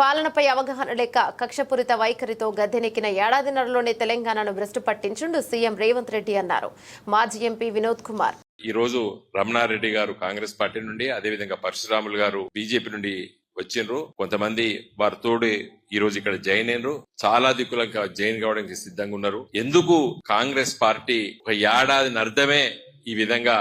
పాలనపై అవగాహన లేక కక్షపూరిత వైఖరితో గద్దెనెక్కిన ఏడాదిన్నరలోనే తెలంగాణను భ్రష్టు పట్టించుండు సీఎం రేవంత్ రెడ్డి అన్నారు. మాజీ ఎంపీ వినోద్ కుమార్. ఈ రోజు రమణారెడ్డి గారు కాంగ్రెస్ పార్టీ నుండి అదేవిధంగా పరశురాములు గారు బీజేపీ నుండి వచ్చిండ్రు. కొంతమంది వారి తోడు ఈ రోజు ఇక్కడ జాయిన్ అయినరు. చాలా దిక్కులకు జాయిన్ కావడానికి సిద్ధంగా ఉన్నారు. ఎందుకు కాంగ్రెస్ పార్టీ ఒక ఏడాది అర్థమే ఈ విధంగా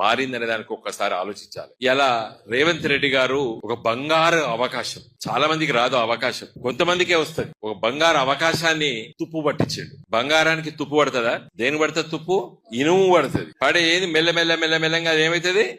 మారిందనే దానికి ఒక్కసారి ఆలోచించాలి. ఇలా రేవంత్ రెడ్డి గారు ఒక బంగారు అవకాశం. చాలా మందికి రాదు అవకాశం. కొంతమందికే వస్తుంది. ఒక బంగారు అవకాశాన్ని తుప్పు పట్టించాడు. బంగారానికి తుప్పు పడుతుందా? దేని పడుతుంది తుప్పు? ఇనుము పడుతుంది. పడే ఏది మెల్లమెల్ల మెల్లమెల్లంగా అది ఏమైతుంది?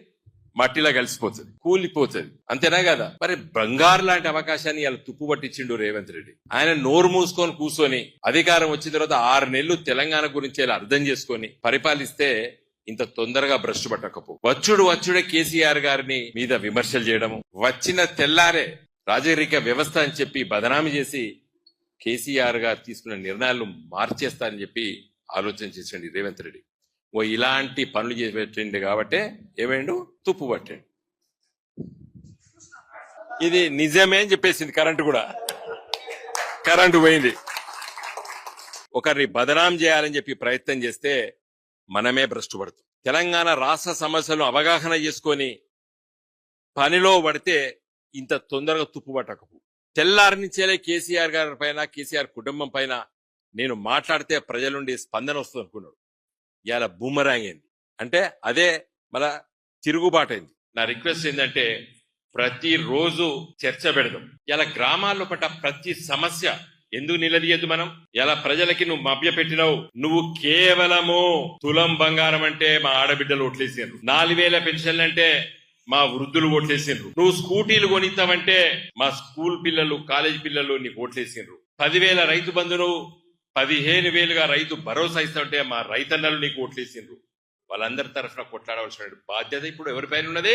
మట్టిలో కలిసిపోతుంది. కూలిపోతుంది. అంతేనా కదా? మరి బంగారు లాంటి అవకాశాన్ని ఇలా తుప్పు పట్టించిండు రేవంత్ రెడ్డి. ఆయన నోరు మూసుకొని కూర్చొని అధికారం వచ్చిన తర్వాత ఆరు నెలలు తెలంగాణ గురించి ఇలా అర్థం చేసుకొని పరిపాలిస్తే ఇంత తొందరగా భ్రష్టు పట్టకపో. వచ్చుడు వచ్చుడే కేసీఆర్ గారిని మీద విమర్శలు చేయడము. వచ్చిన తెల్లారే రాజరిక వ్యవస్థ అని చెప్పి బదనామి చేసి కేసీఆర్ గారు తీసుకున్న నిర్ణయాలు మార్చేస్తారని చెప్పి ఆలోచన చేసండి రేవంత్ రెడ్డి. ఓ ఇలాంటి పనులు చేసి పెట్టండి కాబట్టి ఏమైండు? తుప్పు పట్టండి. ఇది నిజమే అని చెప్పేసింది కరెంటు కూడా. కరెంటు పోయింది. ఒకరిని బదనాం చేయాలని చెప్పి ప్రయత్నం చేస్తే మనమే భ్రష్టు పడుతాం తెలంగాణ రాష్ట్ర సమస్యలను అవగాహన చేసుకొని పనిలో పడితే ఇంత తొందరగా తుప్పు పట్టకపో. తెల్లారి నుంచేలే కేసీఆర్ గారి పైన కేసీఆర్ కుటుంబం పైన నేను మాట్లాడితే ప్రజల నుండి స్పందన వస్తుంది అనుకున్నాడు. ఇవాళ బూమరాంగ్ అయింది. అంటే అదే మన తిరుగుబాటు అయింది. నా రిక్వెస్ట్ ఏంటంటే ప్రతిరోజు చర్చ పెడదాం. ఇలా గ్రామాల్లో పట్ట ప్రతి సమస్య ఎందుకు నిలదీయద్దు మనం? ఇలా ప్రజలకి నువ్వు మభ్య పెట్టినావు నువ్వు కేవలము తులం బంగారం అంటే మా ఆడబిడ్డలు ఓట్లేసారు నాలుగు వేల పెన్షన్లు అంటే మా వృద్ధులు ఓట్లేసిండ్రు నువ్వు స్కూటీలు కొనిస్తావంటే మా స్కూల్ పిల్లలు కాలేజ్ పిల్లలు నీకు ఓట్లేసిండ్రు పదివేల రైతు బంధును పదిహేను వేలుగా రైతు భరోసా ఇస్తామంటే మా రైతన్నలు నీకు ఓట్లేసిండ్రు వాళ్ళందరి తరఫున కొట్లాడవలసిన బాధ్యత ఇప్పుడు ఎవరి పైన ఉన్నది?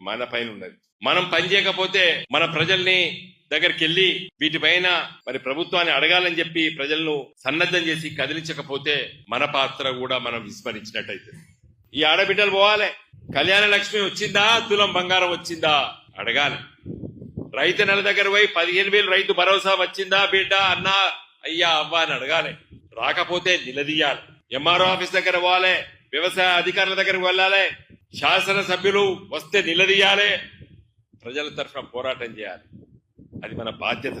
మన పైన ఉన్నది. మనం పని చేయకపోతే మన ప్రజల్ని దగ్గరికి వెళ్ళి వీటిపైన మరి ప్రభుత్వాన్ని అడగాలని చెప్పి ప్రజలను సన్నద్ధం చేసి కదిలించకపోతే మన పాత్ర కూడా మనం విస్మరించినట్టయితే. ఈ ఆడబిడ్డలు పోవాలి. కళ్యాణ లక్ష్మి వచ్చిందా? తులం బంగారం వచ్చిందా? అడగాలి. రైతు నెల దగ్గర పోయి పదిహేను వేలు రైతు భరోసా వచ్చిందా బిడ్డ? అన్నా అయ్యా అవ్వా అని అడగాలి. రాకపోతే నిలదీయాలి. ఎంఆర్ఓ ఆఫీస్ దగ్గర పోవాలి. వ్యవసాయ అధికారుల దగ్గరకు వెళ్ళాలి. శాసన సభ్యులు వస్తే నిలదీయాలి. ప్రజల తరఫున పోరాటం చేయాలి. అది మన బాధ్యత.